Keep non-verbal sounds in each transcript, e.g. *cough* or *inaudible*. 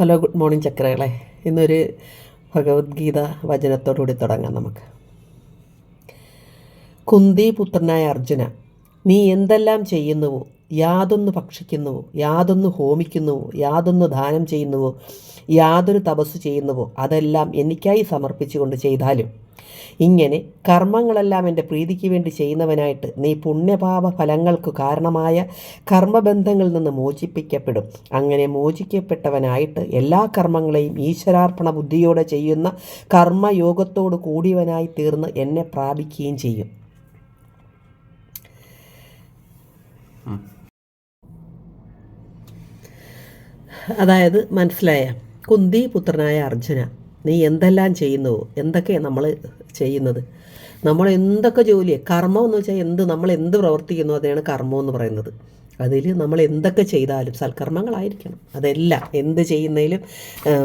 Hello good morning ചക്രകളെ. ഇന്നൊരു ഭഗവത്ഗീത വചനത്തോടുകൂടി തുടങ്ങാം നമുക്ക്. കുന്തി പുത്രനായ അർജുന നീ എന്തെല്ലാം ചെയ്യുന്നുവോ? യാതൊന്ന് ഭക്ഷിക്കുന്നുവോ? യാതൊന്ന് ഹോമിക്കുന്നുവോ? യാതൊന്ന് ദാനം ചെയ്യുന്നുവോ? യാതൊരു തപസ് ചെയ്യുന്നുവോ? അതെല്ലാം എനിക്കായി സമർപ്പിച്ചുകൊണ്ട് ചെയ്താലും ഇങ്ങനെ കർമ്മങ്ങളെല്ലാം എന്റെ പ്രീതിക്ക് വേണ്ടി ചെയ്യുന്നവനായിട്ട് നീ പുണ്യപാപ ഫലങ്ങൾക്ക് കാരണമായ കർമ്മബന്ധങ്ങളിൽ നിന്ന് മോചിപ്പിക്കപ്പെടും. അങ്ങനെ മോചിക്കപ്പെട്ടവനായിട്ട് എല്ലാ കർമ്മങ്ങളെയും ഈശ്വരാർപ്പണ ബുദ്ധിയോടെ ചെയ്യുന്ന കർമ്മയോഗത്തോട് കൂടിയവനായി തീർന്ന് എന്നെ പ്രാപിക്കുകയും ചെയ്യും. അതായത് മനസ്സിലായ കുന്തി പുത്രനായ അർജുന നീ എന്തെല്ലാം ചെയ്യുന്നുവോ? എന്തൊക്കെ നമ്മൾ ചെയ്യുന്നത്. നമ്മൾ എന്തൊക്കെ ജോലി കർമ്മം എന്ന് വെച്ചാൽ എന്ത് നമ്മൾ എന്ത് പ്രവർത്തിക്കുന്നു അതാണ് കർമ്മം എന്ന് പറയുന്നത്. അതിൽ നമ്മൾ എന്തൊക്കെ ചെയ്താലും സൽക്കർമ്മങ്ങളായിരിക്കണം. അതെല്ലാം എന്ത് ചെയ്യുന്നതിലും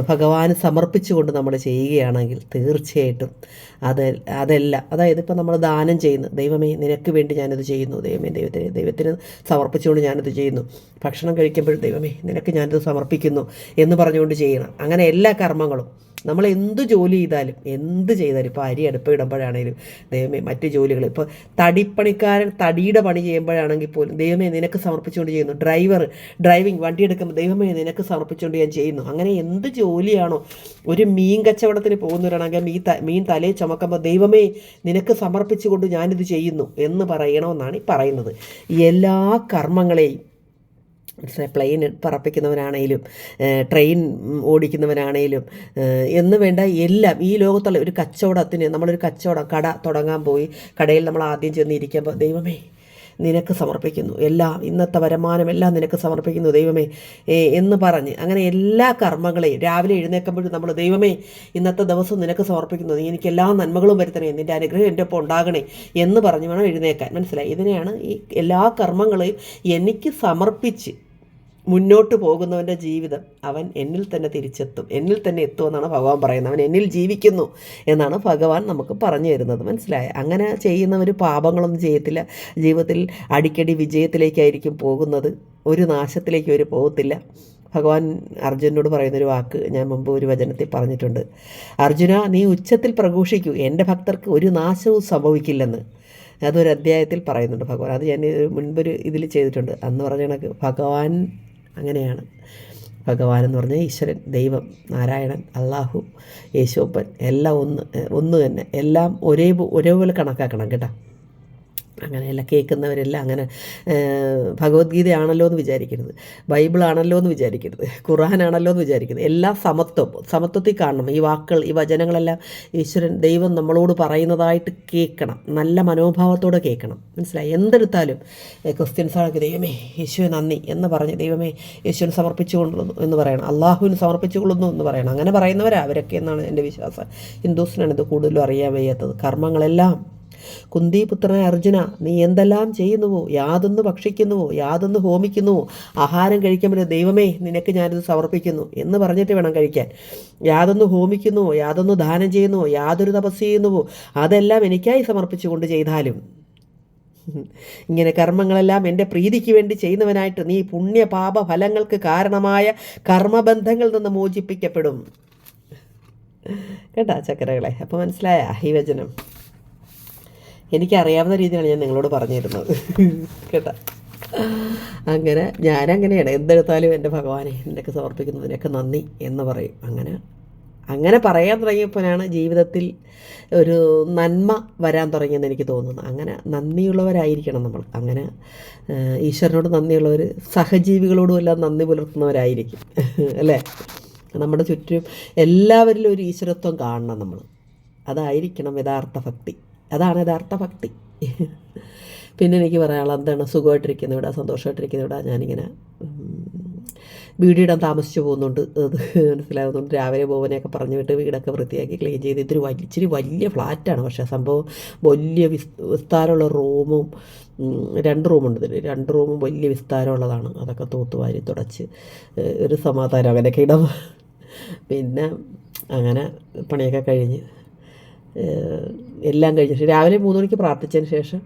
ഭഗവാന് സമർപ്പിച്ചുകൊണ്ട് നമ്മൾ ചെയ്യുകയാണെങ്കിൽ തീർച്ചയായിട്ടും അത് അതല്ല അതായത് ഇപ്പോൾ നമ്മൾ ദാനം ചെയ്യുന്നു. ദൈവമേ നിനക്ക് വേണ്ടി ഞാനത് ചെയ്യുന്നു. ദൈവമേ ദൈവത്തിന് ദൈവത്തിന് സമർപ്പിച്ചുകൊണ്ട് ഞാനത് ചെയ്യുന്നു. ഭക്ഷണം കഴിക്കുമ്പോഴും ദൈവമേ നിനക്ക് ഞാനത് സമർപ്പിക്കുന്നു എന്ന് പറഞ്ഞുകൊണ്ട് ചെയ്യണം. അങ്ങനെ എല്ലാ കർമ്മങ്ങളും. നമ്മൾ എന്ത് ജോലി ചെയ്താലും എന്ത് ചെയ്താലും ഇപ്പോൾ അരി അടുപ്പ് ഇടുമ്പോഴാണേലും ദൈവമേ മറ്റ് ജോലികൾ ഇപ്പോൾ തടിപ്പണിക്കാരൻ തടിയുടെ പണി ചെയ്യുമ്പോഴാണെങ്കിൽ പോലും ദൈവമേ നിനക്ക് സമർപ്പിച്ചുകൊണ്ട് ചെയ്യുന്നു. ഡ്രൈവർ ഡ്രൈവിംഗ് വണ്ടി എടുക്കുമ്പോൾ ദൈവമേ നിനക്ക് സമർപ്പിച്ചുകൊണ്ട് ഞാൻ ചെയ്യുന്നു. അങ്ങനെ എന്ത് ജോലിയാണോ ഒരു മീൻ കച്ചവടത്തിന് പോകുന്നവരാണെങ്കിൽ മീൻ മീൻ തലയിൽ ചുമക്കുമ്പോൾ ദൈവമേ നിനക്ക് സമർപ്പിച്ചുകൊണ്ട് ഞാനിത് ചെയ്യുന്നു എന്ന് പറയണമെന്നാണ് ഈ പറയുന്നത്. എല്ലാ കർമ്മങ്ങളെയും പ്ലെയിൻ പറപ്പിക്കുന്നവനാണേലും ട്രെയിൻ ഓടിക്കുന്നവനാണേലും എന്ന് വേണ്ട എല്ലാം ഈ ലോകത്തുള്ള ഒരു കച്ചവടത്തിന് നമ്മളൊരു കച്ചവടം കട തുടങ്ങാൻ പോയി. കടയിൽ നമ്മൾ ആദ്യം ചെന്നിരിക്കുമ്പോൾ ദൈവമേ നിനക്ക് സമർപ്പിക്കുന്നു. എല്ലാം ഇന്നത്തെ വരുമാനം എല്ലാം നിനക്ക് സമർപ്പിക്കുന്നു ദൈവമേ എന്ന് പറഞ്ഞ് അങ്ങനെ എല്ലാ കർമ്മങ്ങളെയും രാവിലെ എഴുന്നേൽക്കുമ്പോഴും നമ്മൾ ദൈവമേ ഇന്നത്തെ ദിവസം നിനക്ക് സമർപ്പിക്കുന്നു. നീ എനിക്ക് എല്ലാ നന്മകളും വരുത്തണേ നിന്റെ അനുഗ്രഹം എന്റെ ഒപ്പം ഉണ്ടാകണേ എന്ന് പറഞ്ഞ് വേണം എഴുന്നേക്കാൻ മനസ്സിലായി? ഇതിനെയാണ് ഈ എല്ലാ കർമ്മങ്ങളെയും എനിക്ക് സമർപ്പിച്ച് മുന്നോട്ട് പോകുന്നവന്റെ ജീവിതം അവൻ എന്നിൽ തന്നെ തിരിച്ചെത്തും. എന്നിൽ തന്നെ എത്തുമെന്നാണ് ഭഗവാൻ പറയുന്നത്. അവൻ എന്നിൽ ജീവിക്കുന്നു എന്നാണ് ഭഗവാൻ നമുക്ക് പറഞ്ഞു തരുന്നത്. മനസ്സിലായ? അങ്ങനെ ചെയ്യുന്നവർ പാപങ്ങളൊന്നും ചെയ്യത്തില്ല. ജീവിതത്തിൽ അടിക്കടി വിജയത്തിലേക്കായിരിക്കും പോകുന്നത്. ഒരു നാശത്തിലേക്ക് അവർ പോകത്തില്ല. ഭഗവാൻ അർജുനോട് പറയുന്നൊരു വാക്ക് ഞാൻ മുമ്പ് ഒരു വചനത്തിൽ പറഞ്ഞിട്ടുണ്ട്. അർജുന നീ ഉച്ചത്തിൽ പ്രഘോഷിക്കൂ. എന്റെ ഭക്തർക്ക് ഒരു നാശവും സംഭവിക്കില്ലെന്ന്. അതൊരു അധ്യായത്തിൽ പറയുന്നുണ്ട് ഭഗവാൻ. അത് ഞാൻ മുൻപൊരു ഇതിൽ ചെയ്തിട്ടുണ്ട്. അന്ന് പറഞ്ഞ കണക്ക് ഭഗവാൻ അങ്ങനെയാണ്. ഭഗവാൻ എന്ന് പറഞ്ഞാൽ ഈശ്വരൻ ദൈവം നാരായണൻ അള്ളാഹു യേശോപ്പൻ എല്ലാം ഒന്ന് ഒന്ന് തന്നെ. എല്ലാം ഒരേ ഒരേപോലെ കണക്കാക്കണം കേട്ടോ. അങ്ങനെയല്ല കേൾക്കുന്നവരെല്ലാം അങ്ങനെ ഭഗവത്ഗീതയാണല്ലോ എന്ന് വിചാരിക്കരുത്. ബൈബിളാണല്ലോ എന്ന് വിചാരിക്കരുത്. ഖുറാനാണല്ലോ എന്ന് വിചാരിക്കരുത്. എല്ലാം സമത്വം സമത്വത്തിൽ കാണണം. ഈ വാക്കുകൾ ഈ വചനങ്ങളെല്ലാം ഈശ്വരൻ ദൈവം നമ്മളോട് പറയുന്നതായിട്ട് കേൾക്കണം. നല്ല മനോഭാവത്തോടെ കേൾക്കണം. മനസ്സിലായി? എന്തെടുത്താലും ക്രിസ്ത്യൻസ് ആണെങ്കിൽ ദൈവമേ യേശുവെ നന്ദി എന്ന് പറഞ്ഞ് ദൈവമേ യേശുവിന് സമർപ്പിച്ചുകൊള്ളുന്നു എന്ന് പറയണം. അള്ളാഹുവിന് സമർപ്പിച്ചുകൊള്ളുന്നു എന്ന് പറയണം. അങ്ങനെ പറയുന്നവരാ അവരൊക്കെ എന്നാണ് എന്റെ വിശ്വാസം. ഹിന്ദുസിനാണ് ഇത് കൂടുതലും അറിയാൻ വയ്യാത്തത്. കർമ്മങ്ങളെല്ലാം കുന്തിപുത്രനായ അർജുന നീ എന്തെല്ലാം ചെയ്യുന്നുവോ? യാതൊന്ന് ഭക്ഷിക്കുന്നുവോ? യാതൊന്ന് ഹോമിക്കുന്നുവോ? ആഹാരം കഴിക്കുമ്പോൾ ദൈവമേ നിനക്ക് ഞാനിത് സമർപ്പിക്കുന്നു എന്ന് പറഞ്ഞിട്ട് വേണം കഴിക്കാൻ. യാതൊന്ന് ഹോമിക്കുന്നുവോ? യാതൊന്ന് ദാനം ചെയ്യുന്നുവോ? യാതൊരു തപസ് ചെയ്യുന്നുവോ? അതെല്ലാം എനിക്കായി സമർപ്പിച്ചുകൊണ്ട് ചെയ്താലും. ഇങ്ങനെ കർമ്മങ്ങളെല്ലാം എന്റെ പ്രീതിക്ക് വേണ്ടി ചെയ്യുന്നവനായിട്ട് നീ പുണ്യപാപ ഫലങ്ങൾക്ക് കാരണമായ കർമ്മബന്ധങ്ങളിൽ നിന്ന് മോചിപ്പിക്കപ്പെടും. കേട്ടാ ചക്കരകളെ? അപ്പോൾ മനസ്സിലായ ഈ വചനം. എനിക്കറിയാവുന്ന രീതിയിലാണ് ഞാൻ നിങ്ങളോട് പറഞ്ഞു തരുന്നത് കേട്ടാ? അങ്ങനെ ഞാനങ്ങനെയാണ്. എന്തെടുത്താലും എന്റെ ഭഗവാനെ എന്നൊക്കെ സമർപ്പിക്കുന്നതിനൊക്കെ നന്ദി എന്ന് പറയും. അങ്ങനെ അങ്ങനെ പറയാൻ തുടങ്ങിയപ്പോഴാണ് ജീവിതത്തിൽ ഒരു നന്മ വരാൻ തുടങ്ങിയെന്ന് എനിക്ക് തോന്നുന്നത്. അങ്ങനെ നന്ദിയുള്ളവരായിരിക്കണം നമ്മൾ. അങ്ങനെ ഈശ്വരനോട് നന്ദിയുള്ളവർ സഹജീവികളോടും എല്ലാം നന്ദി പുലർത്തുന്നവരായിരിക്കും. അല്ലേ? നമ്മുടെ ചുറ്റും എല്ലാവരിലും ഒരു ഈശ്വരത്വം കാണണം നമ്മൾ. അതായിരിക്കണം യഥാർത്ഥ ഭക്തി. അതാണ് യഥാർത്ഥ ഭക്തി. പിന്നെ എനിക്ക് പറയാനുള്ള എന്താണ്? സുഖമായിട്ടിരിക്കുന്ന ഇവിടെ സന്തോഷമായിട്ടിരിക്കുന്ന ഇവിടെ. ഞാനിങ്ങനെ വീടിടാൻ താമസിച്ചു പോകുന്നുണ്ട്. അത് മനസ്സിലാകുന്നുണ്ട് രാവിലെ പോകാനൊക്കെ പറഞ്ഞു വിട്ട് വീടൊക്കെ വൃത്തിയാക്കി ക്ലീൻ ചെയ്ത് ഇതൊരു വലിയ ഇച്ചിരി വലിയ ഫ്ലാറ്റാണ്. പക്ഷേ സംഭവം വലിയ വിസ് വിസ്താരമുള്ള റൂമും രണ്ട് റൂമുണ്ട് ഇതിൽ രണ്ട് റൂമും വലിയ വിസ്താരമുള്ളതാണ്. അതൊക്കെ തൂത്തുവാരി തുടച്ച് ഒരു സമാധാനം. അങ്ങനെയൊക്കെ ഇടം. പിന്നെ അങ്ങനെ പണിയൊക്കെ കഴിഞ്ഞ് എല്ലാം കഴിഞ്ഞിട്ട് രാവിലെ മൂന്ന് മണിക്ക് പ്രാർത്ഥിച്ചതിന് ശേഷം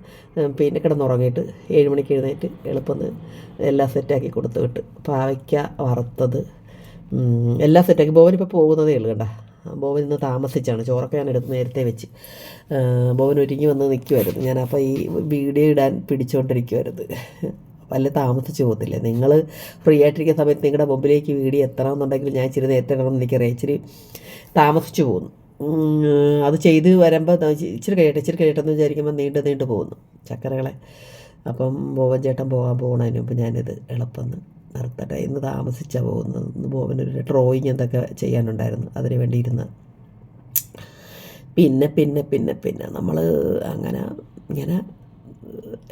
പിന്നെ കിടന്നുറങ്ങിയിട്ട് ഏഴ് മണിക്ക് എഴുന്നേറ്റ് എളുപ്പം എല്ലാം സെറ്റാക്കി കൊടുത്തു വിട്ട് പാവയ്ക്ക വറുത്തത് എല്ലാം സെറ്റാക്കി ബോവൻ ഇപ്പോൾ പോകുന്നതേ ഉള്ളൂ കണ്ട. ബോവൻ ഇന്ന് താമസിച്ചാണ്. ചോറൊക്കെ ഞാൻ എടുത്ത് നേരത്തെ വെച്ച്. ബോവൻ ഒരുങ്ങി വന്ന് നിൽക്കുമായിരുന്നു ഞാനപ്പോൾ ഈ വീഡിയോ ഇടാൻ പിടിച്ചുകൊണ്ടിരിക്കുമായിരുന്നു വല്ല താമസിച്ച് പോകത്തില്ല? നിങ്ങൾ ഫ്രീ ആയിട്ടിരിക്കുന്ന സമയത്ത് നിങ്ങളുടെ മുമ്പിലേക്ക് വീഡിയോ എത്തണമെന്നുണ്ടെങ്കിൽ ഞാൻ ഇച്ചിരി നേരത്തെ ഇടണമെന്ന് എനിക്കറിയാം. ഇച്ചിരി താമസിച്ചു പോകുന്നു. അത് ചെയ്ത് വരുമ്പോൾ ഇച്ചിരി കഴിയട്ടെ ഇച്ചിരി കഴിയട്ടെ എന്ന് വിചാരിക്കുമ്പോൾ നീണ്ട് നീണ്ടു പോകുന്നു ചക്കരകളെ. അപ്പം ബോവൻ ചേട്ടൻ പോകാൻ പോകണതിന് മുമ്പ് ഞാനിത് എളുപ്പമെന്ന് നിർത്തട്ടെ. ഇന്ന് താമസിച്ചാണ് പോകുന്നത്. ഇന്ന് ബോവനൊരു ഡ്രോയിങ് എന്തൊക്കെ ചെയ്യാനുണ്ടായിരുന്നു അതിന് വേണ്ടി ഇരുന്ന്. പിന്നെ പിന്നെ പിന്നെ പിന്നെ നമ്മൾ അങ്ങനെ ഇങ്ങനെ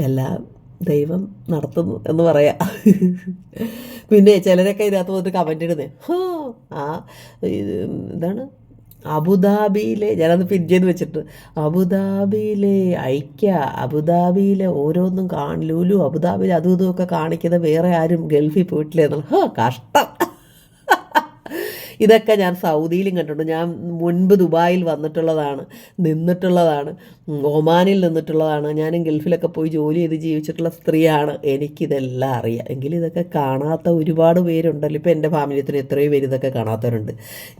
എല്ലാം ദൈവം നടത്തുന്നു എന്ന് പറയാം. പിന്നെ ചിലരൊക്കെ ഇതിനകത്ത് വന്നിട്ട് കമന്റ് ഇടുന്നേ. ആ എന്താണ്? അബുദാബിയിലെ ഞാനത് പിൻ ചെയ്ത് വെച്ചിട്ട് അബുദാബിയിലെ ഐക്യ അബുദാബിയിലെ ഓരോന്നും കാണലൂലു ലുലു അബുദാബിയിൽ അതും ഇതും ഒക്കെ വേറെ ആരും ഗൾഫിൽ പോയിട്ടില്ല എന്നുള്ള കഷ്ടം. ഇതൊക്കെ ഞാൻ സൗദിയിലും കണ്ടിട്ടുണ്ട്. ഞാൻ മുൻപ് ദുബായിൽ വന്നിട്ടുള്ളതാണ് നിന്നിട്ടുള്ളതാണ് ഒമാനിൽ നിന്നിട്ടുള്ളതാണ്. ഞാനും ഗൾഫിലൊക്കെ പോയി ജോലി ചെയ്ത് ജീവിച്ചിട്ടുള്ള സ്ത്രീയാണ്. എനിക്കിതെല്ലാം അറിയാം. എങ്കിലും ഇതൊക്കെ കാണാത്ത ഒരുപാട് പേരുണ്ടല്ലോ. ഇപ്പോൾ എന്റെ ഫാമിലിത്തിന് എത്രയോ പേര് ഇതൊക്കെ കാണാത്തവരുണ്ട്.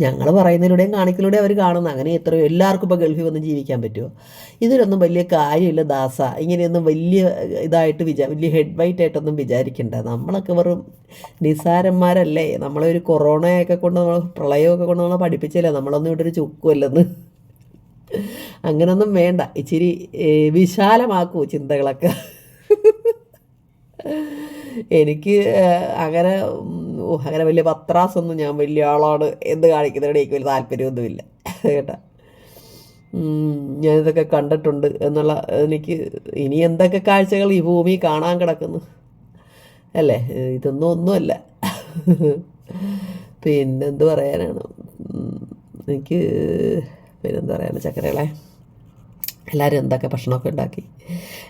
ഞങ്ങൾ പറയുന്നതിലൂടെയും കാണിക്കലൂടെയും അവർ കാണുന്ന അങ്ങനെ എത്രയോ എല്ലാവർക്കും ഇപ്പോൾ ഗൾഫിൽ വന്ന് ജീവിക്കാൻ പറ്റുമോ? ഇതിലൊന്നും വലിയ കാര്യമില്ല ദാസ. ഇങ്ങനെയൊന്നും വലിയ ഇതായിട്ട് വിചാ വലിയ ഹെഡ് വൈറ്റ് ആയിട്ടൊന്നും വിചാരിക്കണ്ട. നമ്മളൊക്കെ വെറും നിസാരന്മാരല്ലേ നമ്മളൊരു കൊറോണയൊക്കെ കൊണ്ട് നമ്മൾ പ്രളയമൊക്കെ കൊണ്ട് നമ്മളെ പഠിപ്പിച്ചില്ല? നമ്മളൊന്നും ഇവിടെ ഒരു ചുക്കുമല്ലെന്ന്. അങ്ങനൊന്നും വേണ്ട. ഇച്ചിരി വിശാലമാക്കൂ ചിന്തകളൊക്കെ. എനിക്ക് അങ്ങനെ അങ്ങനെ വലിയ പത്രാസൊന്നും ഞാൻ വലിയ ആളാണ് എന്ത് കാണിക്കുന്നതിനോട് എനിക്ക് വലിയ താല്പര്യമൊന്നുമില്ല. കേട്ടാ? ഞാനിതൊക്കെ കണ്ടിട്ടുണ്ട് എന്നുള്ള എനിക്ക് ഇനി എന്തൊക്കെ കാഴ്ചകൾ ഈ ഭൂമി കാണാൻ കിടക്കുന്നു? അല്ലേ? ഇതൊന്നും ഒന്നുമല്ല. പിന്നെന്ത് പറയാനാണ്? ഉം, എനിക്ക് പിന്നെന്താ പറയാനാണ് ചക്കരകളെ. എല്ലാവരും എന്തൊക്കെ ഭക്ഷണമൊക്കെ ഉണ്ടാക്കി?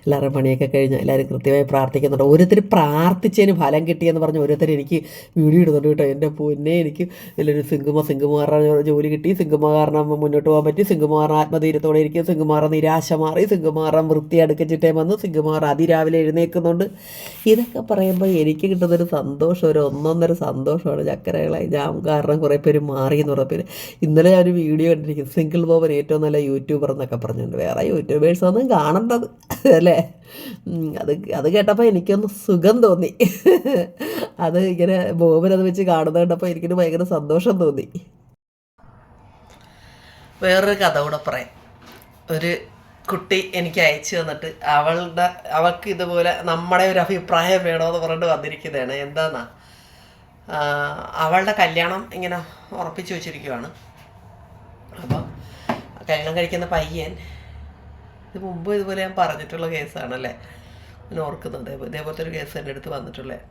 എല്ലാവരുടെയും പണിയൊക്കെ കഴിഞ്ഞ് എല്ലാവരും കൃത്യമായി പ്രാർത്ഥിക്കുന്നുണ്ട്. ഓരോരുത്തർ പ്രാർത്ഥിച്ചതിന് ഫലം കിട്ടിയെന്ന് പറഞ്ഞ് ഓരോരുത്തർ എനിക്ക് വീഡിയോ ഇടുന്നുണ്ട് കേട്ടോ. എന്റെ പൊന്നെ എനിക്ക് നല്ലൊരു സിംഗുമ സിംഗുമാറിന് ജോലി കിട്ടി. സിംഗുമ കാരണം മുന്നോട്ട് പോകാൻ പറ്റി. സിംഗുമാറിന് ആത്മധൈര്യത്തോടെ ഇരിക്കും സിംഗുമാറ നിരാശ മാറി. സിംഗുമാറൻ വൃത്തി അടുക്കിച്ചിട്ടേ വന്നു. സിംഗുമാർ അതിരാവിലെ എഴുന്നേൽക്കുന്നുണ്ട്. ഇതൊക്കെ പറയുമ്പോൾ എനിക്ക് കിട്ടുന്നൊരു സന്തോഷം ഒരു ഒന്നൊന്നര സന്തോഷമാണ്. ചക്കരകളെ ഞാൻ കാരണം കുറേ പേര് മാറി എന്ന് പറഞ്ഞ പേര്. ഇന്നലെ ഞാൻ ഒരു വീഡിയോ കണ്ടിരിക്കും സിംഗിൾ ബോബൻ ഏറ്റവും നല്ല യൂട്യൂബർ എന്നൊക്കെ പറഞ്ഞിട്ടുണ്ട് വേറെ യൂട്യൂബേഴ്സ് ഒന്നും കാണേണ്ടത്. അല്ലേ? അത് അത് കേട്ടപ്പോൾ എനിക്കൊന്ന് സുഖം തോന്നി. അത് ഇങ്ങനെ ബോബനത് വെച്ച് കാണുന്നത് കണ്ടപ്പോൾ എനിക്കൊരു ഭയങ്കര സന്തോഷം തോന്നി. വേറൊരു കഥ കൂടെ പറയാം. ഒരു കുട്ടി എനിക്ക് അയച്ചു തന്നിട്ട് അവളുടെ അവൾക്ക് ഇതുപോലെ നമ്മുടെ ഒരു അഭിപ്രായം വേണമെന്ന് പറഞ്ഞിട്ട് വന്നിരിക്കുന്നതാണ്. എന്താന്നാ? അവളുടെ കല്യാണം ഇങ്ങനെ ഉറപ്പിച്ചു വെച്ചിരിക്കുവാണ്. അപ്പോൾ കല്യാണം കഴിക്കുന്ന പയ്യൻ ഇത് മുമ്പ് ഇതുപോലെ ഞാൻ പറഞ്ഞിട്ടുള്ള കേസാണല്ലേ? ഞാൻ ഓർക്കുന്നുണ്ട്. ഇതേപോലത്തെ ഒരു കേസ് എന്റെ അടുത്ത് വന്നിട്ടുള്ളത്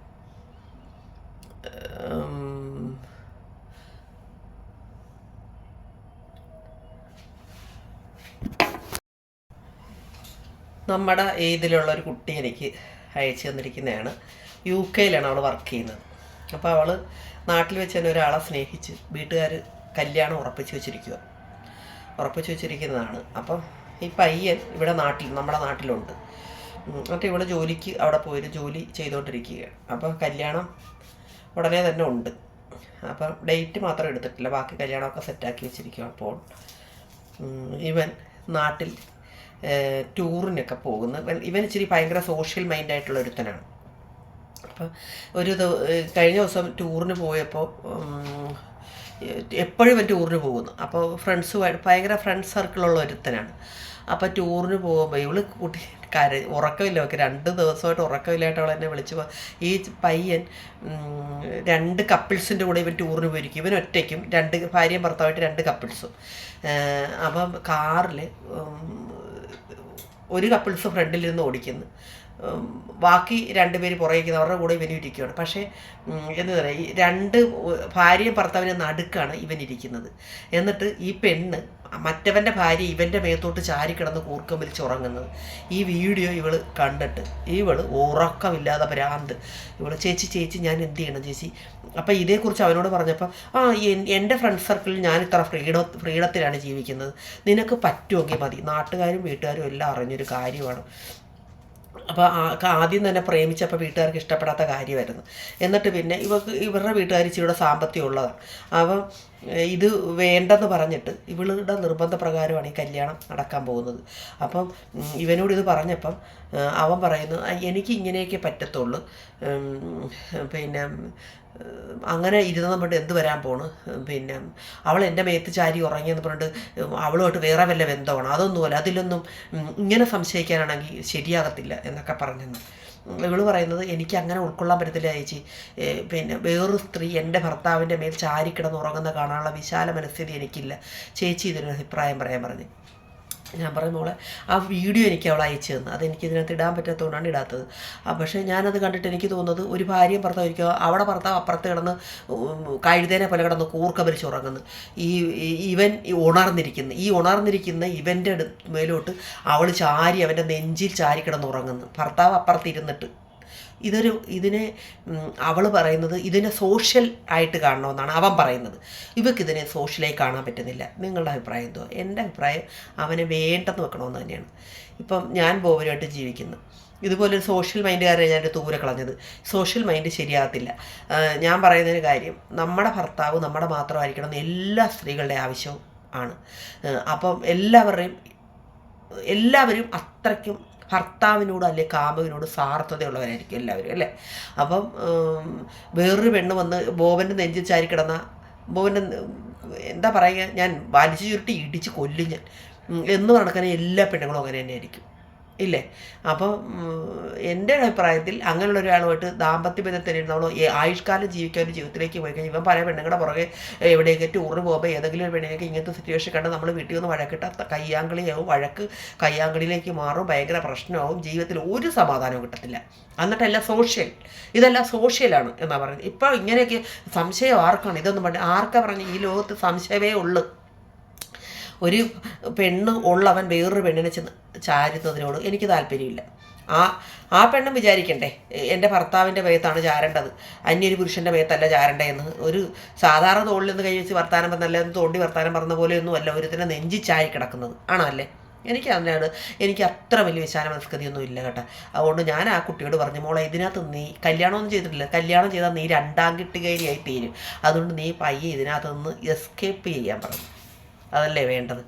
നമ്മുടെ ഏതിലുള്ള ഒരു കുട്ടി എനിക്ക് അയച്ചു തന്നിരിക്കുന്നതാണ്. യു കെയിലാണ് അവൾ വർക്ക് ചെയ്യുന്നത്. അപ്പോൾ അവൾ നാട്ടിൽ വെച്ച് തന്നെ ഒരാളെ സ്നേഹിച്ച് വീട്ടുകാർ കല്യാണം ഉറപ്പിച്ച് വെച്ചിരിക്കുക ഉറപ്പിച്ച് വെച്ചിരിക്കുന്നതാണ്. അപ്പം ഈ പയ്യൻ ഇവിടെ നാട്ടിൽ നമ്മുടെ നാട്ടിലുണ്ട്. എന്നിട്ട് ഇവൾ ജോലിക്ക് അവിടെ പോയൊരു ജോലി ചെയ്തുകൊണ്ടിരിക്കുകയാണ് അപ്പോൾ കല്യാണം ഉടനെ തന്നെ ഉണ്ട്. അപ്പം ഡേറ്റ് മാത്രം എടുത്തിട്ടില്ല ബാക്കി കല്യാണമൊക്കെ സെറ്റാക്കി വെച്ചിരിക്കുക അപ്പോൾ. ഇവൻ നാട്ടിൽ ടൂറിനൊക്കെ പോകുന്നു. ഇവൻ ഇവൻ ഇച്ചിരി ഭയങ്കര സോഷ്യൽ മൈൻഡായിട്ടുള്ള ഒരുത്തനാണ്. അപ്പം ഒരു കഴിഞ്ഞ ദിവസം ടൂറിന് പോയപ്പോൾ എപ്പോഴും ഇവൻ ടൂറിന് പോകുന്നു. അപ്പോൾ ഫ്രണ്ട്സുമായിട്ട് ഭയങ്കര ഫ്രണ്ട്സ് സർക്കിളുള്ള ഒരുത്തനാണ്. അപ്പോൾ ടൂറിന് പോകുമ്പോൾ ഇവൾ കുട്ടി കര ഉറക്കമില്ല. ഒക്കെ രണ്ട് ദിവസമായിട്ട് ഉറക്കമില്ലായിട്ട് അവൾ എന്നെ വിളിച്ചു ഈ പയ്യൻ രണ്ട് കപ്പിൾസിന്റെ കൂടെ ഇവൻ ടൂറിന് പോയിരിക്കും. ഇവൻ ഒറ്റയ്ക്കും. രണ്ട് ഭാര്യയും ഭർത്താവായിട്ട് രണ്ട് കപ്പിൾസും അപ്പം കാറിൽ ഒരു കപ്പിൾസ് ഫ്രണ്ടിലിരുന്ന് ഓടിക്കുന്നു. ബാക്കി രണ്ടുപേര് പുറകിരിക്കുന്നു അവരുടെ കൂടെ ഇവൻ ഇരിക്കുകയാണ് പക്ഷേ എന്ന് പറയാം ഈ രണ്ട് ഭാര്യയും ഭർത്താവിനും നടുക്കാണ് ഇവൻ ഇരിക്കുന്നത്. എന്നിട്ട് ഈ പെണ്ണ് മറ്റവന്റെ ഭാര്യ ഇവന്റെ മേത്തോട്ട് ചാരി കിടന്ന് കൂർക്കം വലിച്ച് ഉറങ്ങുന്നത്. ഈ വീഡിയോ ഇവൾ കണ്ടിട്ട് ഇവൾ ഉറക്കമില്ലാതെ ഭ്രാന്ത്. ഇവൾ ചേച്ചി ചേച്ചി ഞാൻ എന്ത് ചെയ്യണം ചേച്ചി? അപ്പോൾ ഇതേക്കുറിച്ച് അവനോട് പറഞ്ഞപ്പോൾ ആ എന്റെ ഫ്രണ്ട് സർക്കിളിൽ ഞാൻ ഇത്ര ഫ്രീഡ ഫ്രീഡത്തിലാണ് ജീവിക്കുന്നത്. നിനക്ക് പറ്റുമെങ്കിൽ മതി. നാട്ടുകാരും വീട്ടുകാരും എല്ലാം അറിഞ്ഞൊരു കാര്യമാണ്. അപ്പോൾ ആദ്യം തന്നെ പ്രേമിച്ചപ്പോൾ വീട്ടുകാർക്ക് ഇഷ്ടപ്പെടാത്ത കാര്യമായിരുന്നു. എന്നിട്ട് പിന്നെ ഇവർക്ക് ഇവരുടെ വീട്ടുകാർ ഇച്ചിരിയുടെ സാമ്പത്തികം ഉള്ളതാണ്. അപ്പം ഇത് വേണ്ടെന്ന് പറഞ്ഞിട്ട് ഇവളുടെ നിർബന്ധപ്രകാരമാണ് ഈ കല്യാണം നടക്കാൻ പോകുന്നത്. അപ്പം ഇവനോട് ഇത് പറഞ്ഞപ്പം അവൻ പറയുന്നു എനിക്ക് ഇങ്ങനെയൊക്കെ പറ്റത്തുള്ളൂ. പിന്നെ അങ്ങനെ ഇരുന്ന് കൊണ്ട് എന്ത് വരാൻ പോണു? പിന്നെ അവൾ എന്റെ മേത്ത് ചാരി ഉറങ്ങിയെന്ന് പറഞ്ഞിട്ട് അവളുമായിട്ട് വേറെ വല്ല ബന്ധമാണ്? അതൊന്നുമല്ല അതിലൊന്നും ഇങ്ങനെ സംശയിക്കാനാണെങ്കിൽ ശരിയാകത്തില്ല എന്നൊക്കെ പറഞ്ഞെന്ന്. ഇവൾ പറയുന്നത് എനിക്ക് അങ്ങനെ ഉൾക്കൊള്ളാൻ പറ്റത്തില്ല ചേച്ചി. പിന്നെ വേറൊരു സ്ത്രീ എന്റെ ഭർത്താവിന്റെ മേൽ ചാരിക്കിടന്ന് ഉറങ്ങുന്ന കാണാനുള്ള വിശാല മനസ്ഥിതി എനിക്കില്ല. ചേച്ചി ഇതിനൊരു അഭിപ്രായം പറയാൻ പറഞ്ഞു. ഞാൻ പറയുന്ന മോളെ ആ വീഡിയോ എനിക്ക് അവൾ അയച്ചു തന്നു. അതെനിക്ക് ഇതിനകത്ത് ഇടാൻ പറ്റാത്തതുകൊണ്ടാണ് ഇടാത്തത്. ആ പക്ഷേ ഞാനത് കണ്ടിട്ട് എനിക്ക് തോന്നുന്നത് ഒരു ഭാര്യയും ഭർത്താവ് ഇരിക്കുക അവിടെ ഭർത്താവ് അപ്പുറത്ത് കിടന്ന് കഴുതേനെ പോലെ കിടന്ന് കൂർക്ക വലിച്ചുറങ്ങുന്നു ഈ ഇവൻ ഉണർന്നിരിക്കുന്നു ഈ ഉണർന്നിരിക്കുന്ന ഇവന്റെ മേലോട്ട് അവൾ ചാരി അവന്റെ നെഞ്ചിൽ ചാരി കിടന്ന് ഉറങ്ങുന്നു. ഭർത്താവ് അപ്പുറത്ത് ഇരുന്നിട്ട് ഇതൊരു ഇതിനെ അവൾ പറയുന്നത് ഇതിനെ സോഷ്യൽ ആയിട്ട് കാണണമെന്നാണ് അവൻ പറയുന്നത്. ഇവക്കിതിനെ സോഷ്യലായി കാണാൻ പറ്റുന്നില്ല. നിങ്ങളുടെ അഭിപ്രായം എന്തോ എന്റെ അഭിപ്രായം അവനെ വേണ്ടെന്ന് വെക്കണമെന്ന് തന്നെയാണ്. ഇപ്പം ഞാൻ ബോബനുമായിട്ട് ജീവിക്കുന്നു. ഇതുപോലെ സോഷ്യൽ മൈൻഡുകാരെ ഞാൻ ദൂരെ കളഞ്ഞത്. സോഷ്യൽ മൈൻഡ് ശരിയാകത്തില്ല. ഞാൻ പറയുന്നൊരു കാര്യം നമ്മുടെ ഭർത്താവ് നമ്മുടെ മാത്രമായിരിക്കണം എന്ന് എല്ലാ സ്ത്രീകളുടെ ആവശ്യവും ആണ്. അപ്പം എല്ലാവരുടെയും എല്ലാവരും അത്രയ്ക്കും ഭർത്താവിനോട് അല്ലെ കാമുവിനോട് സാർത്ഥതയുള്ളവരായിരിക്കും എല്ലാവരും അല്ലേ? അപ്പം വേറൊരു പെണ്ണ് വന്ന് ബോബന്റെ നെഞ്ചിൽ ചാരി കിടന്ന ബോബന്റെ എന്താ പറയുക ഞാൻ വലിച്ചു ചുരുട്ടി ഇടിച്ച് കൊല്ലും ഞാൻ. എന്ന് നടക്കുന്ന എല്ലാ പെണ്ണുങ്ങളും അങ്ങനെ തന്നെ ആയിരിക്കും ഇല്ലേ? അപ്പോൾ എന്റെ അഭിപ്രായത്തിൽ അങ്ങനെയുള്ള ഒരാളുമായിട്ട് ദാമ്പത്യ ബന്ധത്തിൽ നമ്മൾ ആയുഷ്കാലം ജീവിക്കാൻ ഒരു ജീവിതത്തിലേക്ക് പോയി കഴിഞ്ഞാൽ ഇവൻ പല പെണ്ണുങ്ങളുടെ പുറകെ എവിടെയൊക്കെ ടൂറിന് പോകുമ്പോൾ ഏതെങ്കിലും ഒരു പെണ്ണിനൊക്കെ ഇങ്ങനത്തെ സിറ്റുവേഷൻ കണ്ട് നമ്മൾ വീട്ടിൽ നിന്ന് വഴക്കിട്ട കയ്യാങ്കളിയാവും വഴക്ക് കയ്യാങ്കളിയിലേക്ക് മാറും ഭയങ്കര പ്രശ്നമാവും ജീവിതത്തിൽ ഒരു സമാധാനവും കിട്ടത്തില്ല. എന്നിട്ടല്ല സോഷ്യൽ ഇതെല്ലാം സോഷ്യലാണ് എന്നാണ് പറയുന്നത്. ഇപ്പോൾ ഇങ്ങനെയൊക്കെ സംശയം ആർക്കാണ്? ഇതൊന്നും പറഞ്ഞു ആർക്കാ പറഞ്ഞ് ഈ ലോകത്ത് സംശയമേ ഉള്ളൂ? ഒരു പെണ്ണ് ഉള്ളവൻ വേറൊരു പെണ്ണിനെ ചെന്ന് ചാരുന്നതിനോട് എനിക്ക് താല്പര്യമില്ല. ആ ആ പെണ്ണും വിചാരിക്കണ്ടേ എന്റെ ഭർത്താവിന്റെ മേത്താണ് ചാരേണ്ടത്. അന്യൊരു പുരുഷന്റെ മേത്തല്ല ചാരണ്ടേ എന്ന്. ഒരു സാധാരണ തോളിൽ നിന്ന് കഴിച്ച് വർത്താനം പറഞ്ഞല്ല തോണ്ടി വർത്താനം പറഞ്ഞ പോലെയൊന്നും അല്ല ഒരുത്തിനെ നെഞ്ചി ചായ കിടക്കുന്നത്. ആണോ അല്ലേ? എനിക്ക് അതിനാണ് എനിക്ക് അത്ര വലിയ വിശാല മനസ്കൃതിയൊന്നും ഇല്ല കേട്ടോ. അതുകൊണ്ട് ഞാൻ ആ കുട്ടിയോട് പറഞ്ഞു മോളെ ഇതിനകത്ത് നീ കല്യാണമൊന്നും ചെയ്തിട്ടില്ല. കല്യാണം ചെയ്താൽ നീ രണ്ടാം കിട്ടുകയായി തീരും. അതുകൊണ്ട് നീ പയ്യെ ഇതിനകത്ത് നിന്ന് എസ്കേപ്പ് ചെയ്യാൻ പറഞ്ഞു അതല്ലേ വേണ്ടത്?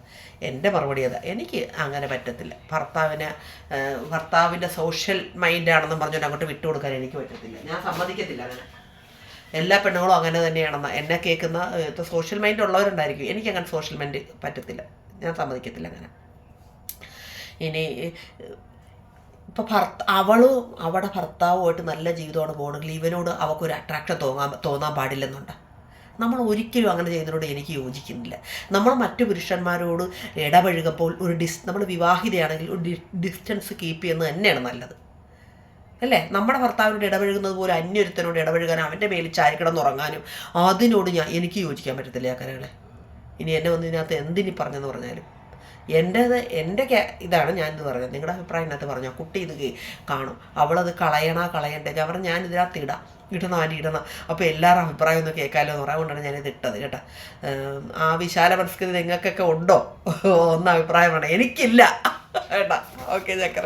എന്റെ മറുപടി അതാ. എനിക്ക് അങ്ങനെ പറ്റത്തില്ല. ഭർത്താവിന് ഭർത്താവിന്റെ സോഷ്യൽ മൈൻഡാണെന്നും പറഞ്ഞുകൊണ്ട് അങ്ങോട്ട് വിട്ടുകൊടുക്കാൻ എനിക്ക് പറ്റത്തില്ല. ഞാൻ സമ്മതിക്കത്തില്ല അങ്ങനെ. എല്ലാ പെണ്ണുങ്ങളും അങ്ങനെ തന്നെയാണെന്ന്. എന്നെ കേൾക്കുന്ന സോഷ്യൽ മൈൻഡ് ഉള്ളവരുണ്ടായിരിക്കും. എനിക്ക് അങ്ങനെ സോഷ്യൽ മൈൻഡ് പറ്റത്തില്ല. ഞാൻ സമ്മതിക്കത്തില്ല അങ്ങനെ. ഇനി ഇപ്പോൾ ഭർത്ത അവളും അവളുടെ ഭർത്താവുമായിട്ട് നല്ല ജീവിതമാണ് പോകണമെങ്കിൽ ഇവനോട് അവൾക്കൊരു അട്രാക്ഷൻ തോന്നാൻ തോന്നാൻ പാടില്ലെന്നുണ്ട്? നമ്മൾ ഒരിക്കലും അങ്ങനെ ചെയ്യുന്നതിനോട് എനിക്ക് യോജിക്കുന്നില്ല. നമ്മൾ മറ്റു പുരുഷന്മാരോട് ഇടപഴകുമ്പോൾ ഒരു ഡിസ് നമ്മൾ വിവാഹിതയാണെങ്കിൽ ഒരു ഡിസ്റ്റൻസ് കീപ്പ് ചെയ്യുന്നത് തന്നെയാണ് നല്ലത്. അല്ലേ? നമ്മുടെ ഭർത്താവിനോട് ഇടപഴകുന്നത് പോലെ അന്യൊരുത്തനോട് ഇടപഴകാൻ അവന്റെ മേലിൽ ചാരിക്കിടന്ന് ഉറങ്ങാനും അതിനോട് ഞാൻ എനിക്ക് യോജിക്കാൻ പറ്റത്തില്ല ആ കരകളെ. ഇനി എന്നെ വന്ന് ഇതിനകത്ത് എന്തിനി പറഞ്ഞെന്ന് പറഞ്ഞാലും. എന്റേത് എന്റെ ഇതാണ് ഞാൻ ഞാനിത് പറഞ്ഞത്. നിങ്ങളുടെ അഭിപ്രായം ഇതിനകത്ത് പറഞ്ഞു? കുട്ടി ഇത് കാണും. അവളത് കളയണ കളയണ്ടേ? പറഞ്ഞു ഞാൻ ഇതിനകത്ത് ഇടാം. ഇടണം ആര് ഇടണം. അപ്പോൾ എല്ലാവരും അഭിപ്രായം ഒന്ന് കേൾക്കാമല്ലോ എന്ന് പറയാൻ കൊണ്ടാണ് ഞാനിത് ഇട്ടത് കേട്ടോ. ആ വിശാല മനസ്കൃതി നിങ്ങൾക്കൊക്കെ ഉണ്ടോ? ഒന്ന് അഭിപ്രായമാണ് എനിക്കില്ല. *laughs* കേട്ടോ. ഓക്കെ ചക്കര